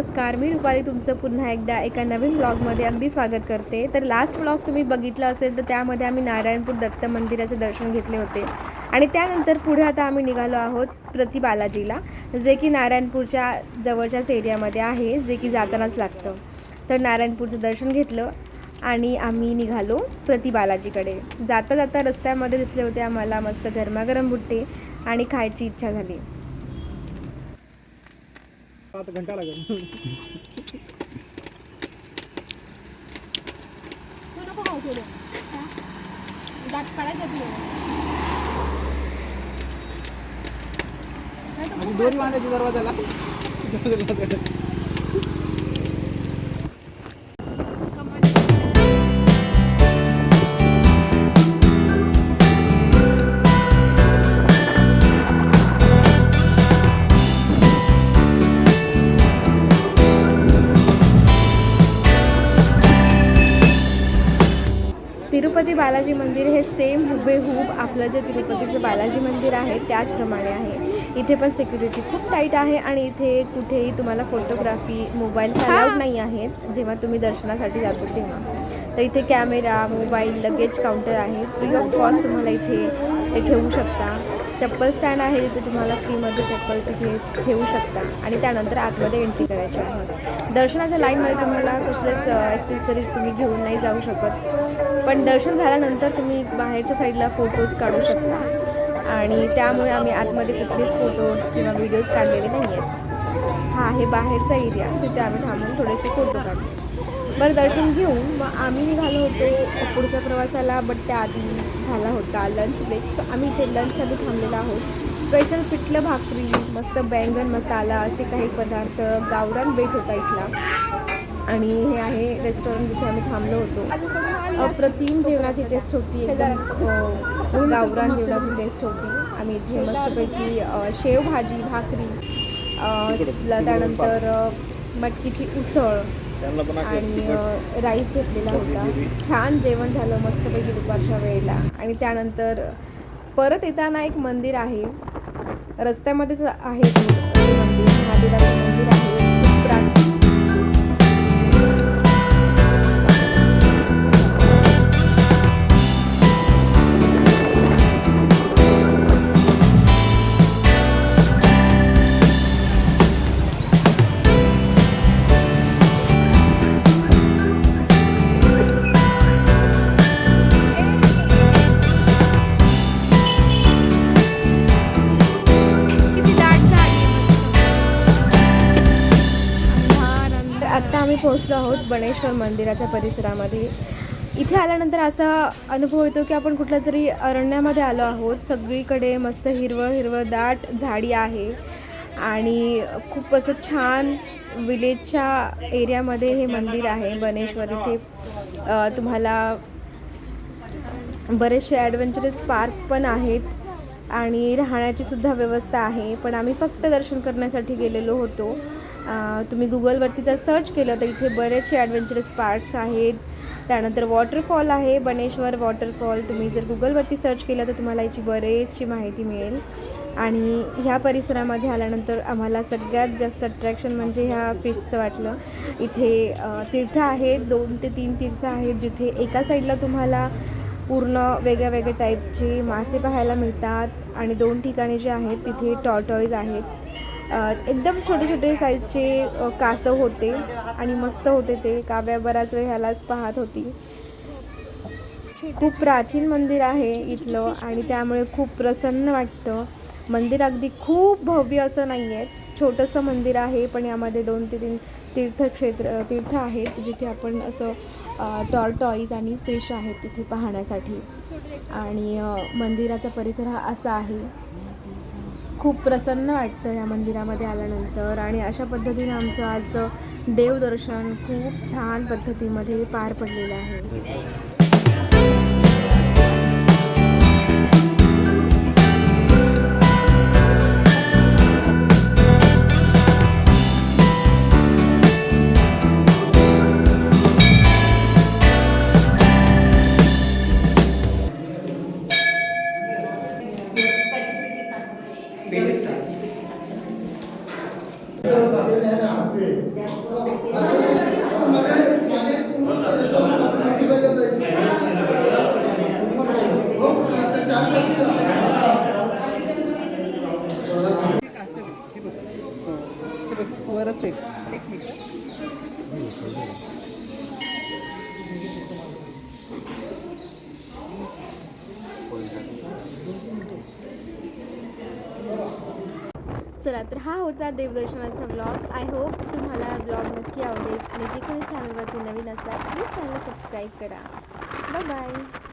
नमस्कार मी रुपाली तुमचं पुन्हा एकदा एका नवीन ब्लॉगमध्ये अगदी स्वागत करते. तर लास्ट ब्लॉग तुम्ही बघितलं असेल तर त्यामध्ये आम्ही नारायणपूर दत्त मंदिराचे दर्शन घेतले होते. आणि त्यानंतर पुढे आता आम्ही निघालो आहोत प्रति बालाजीला जे की नारायणपूरच्या जवळच्याच एरियामध्ये आहे जे की जातानाच लागतं. तर नारायणपूरचं दर्शन घेतलं आणि आम्ही निघालो प्रति बालाजीकडे. जाता जाता रस्त्यामध्ये दिसले होते आम्हाला मस्त गरमागरम बुट्टे आणि खायची इच्छा झाली. पाच घंटा लागेल. तू नको खाऊ थोडं दात काढायचं आणि दोरी बांधायची दरवाजाला. तिरुपती बालाजी मंदिर हे सेम हुबेहूब आपलं जे तिरुपतीचं बालाजी मंदिर आहे त्याचप्रमाणे आहे. इथे पण सिक्युरिटी खूप टाईट आहे आणि इथे कुठेही तुम्हाला फोटोग्राफी मोबाईल अलाउड नाही आहेत. जेव्हा तुम्ही दर्शनासाठी जातो तेव्हा. तर इथे कॅमेरा मोबाईल लगेज काउंटर आहे. फ्री ऑफ कॉस्ट तुम्हाला इथे ते ठेवू शकता. चप्पल स्टँड आहे जिथे तुम्हाला फ्रीमध्ये चप्पल तिथे ठेवू शकता. आणि त्यानंतर आतमध्ये एंट्री करायची आहे. दर्शनाच्या लाईनमध्ये तुम्हाला कसलेच ॲक्सेसरीज तुम्ही घेऊन नाही जाऊ शकत. पण दर्शन झाल्यानंतर तुम्ही बाहेरच्या साईडला फोटोज काढू शकता. आणि त्यामुळे आम्ही आतमध्ये कुठलेच फोटोज किंवा व्हिडिओज काढलेले नाही आहेत हा आहे बाहेरचा एरिया जिथे आम्ही थांबून थोडेसे फोटो काढतो बरं दर्शन घेऊन मग आम्ही निघालो होतो पुढच्या प्रवासाला बट त्याआधी झाला होता लंच ब्रेक तर आम्ही इथे लंचसाठी थांबलेलो आहोत. स्पेशल पिठलं भाकरी मस्त बैंगन मसाला असे काही पदार्थ गावरान बेत होता इथला. आणि हे आहे रेस्टॉरंट जिथे आम्ही थांबलो होतो. अप्रतिम जेवणाची टेस्ट होती एकदम गावरान जेवणाची टेस्ट होती. आम्ही इथे मस्तपैकी शेवभाजी भाकरी त्यानंतर मटकीची उसळ आणि राईस घेतलेला होता. छान जेवण झालं मस्तपैकी दुपारच्या वेळेला. आणि त्यानंतर परत येताना एक मंदिर आहे. रस्त्यामध्येच आहे मंदिर. महादेवाचं मंदिर आहे. खूप प्राचीन आम्ही पोहोचलो आहोत बणेश्वर मंदिराच्या परिसरामध्ये. इथे आल्यानंतर असा अनुभव येतो की आपण कुठल्या तरी अरण्यामध्ये आलो आहोत. सगळीकडे मस्त हिरवं हिरवं दाट झाडी आहे. आणि खूप असं छान विलेजच्या एरियामध्ये हे मंदिर आहे बनेश्वर. इथे तुम्हाला बरेचसे ॲडव्हेंचरस पार्क पण आहेत आणि राहण्याची सुद्धा व्यवस्था आहे. पण आम्ही फक्त दर्शन करण्यासाठी गेलेलो होतो. तुम्ही गुगलवरती जर सर्च केलं तर इथे बरेचसे ॲडव्हेंचरस पार्क्स आहेत. त्यानंतर वॉटरफॉल आहे बनेश्वर वॉटरफॉल तुम्ही जर गुगलवरती सर्च केलं तर तुम्हाला याची बरेचशी माहिती मिळेल. आणि ह्या परिसरामध्ये आल्यानंतर आम्हाला सगळ्यात जास्त अट्रॅक्शन म्हणजे ह्या फिशचं वाटलं. इथे तीर्थ आहेत दोन ते तीन तीर्थ आहेत जिथे एका साईडला तुम्हाला पूर्ण वेगळ्या वेगळ्या टाईपचे मासे पाहायला मिळतात. आणि दोन ठिकाणी जे आहेत तिथे टॉटॉईज आहेत. एकदम छोटे छोटे साईजचे कासव होते आणि मस्त होते ते. काव्या बराच वेळ ह्यालाच पाहत होती. खूप प्राचीन मंदिर आहे इथलं आणि त्यामुळे खूप प्रसन्न वाटतं. मंदिर अगदी खूप भव्य असं नाही आहे छोटंसं मंदिर आहे पण यामध्ये दोन ते तीन तीर्थक्षेत्र तीर्थ आहेत जिथे आपण असं टॉर्टॉईज आणि फिश आहेत तिथे पाहण्यासाठी. आणि मंदिराचा परिसर हा असा आहे. खूप प्रसन्न वाटतं या मंदिरामध्ये आल्यानंतर. आणि अशा पद्धतीने आमचं आज देवदर्शन खूप छान पद्धतीमध्ये पार पडलेलं आहे. মানে चला तर हा होता देवदर्शनाचा ब्लॉग आय होप तुम्हाला ब्लॉग नक्की आवडेल. आणि जे काही चॅनलवरती नवीन असाल प्लीज चॅनल सबस्क्राईब करा. Bye bye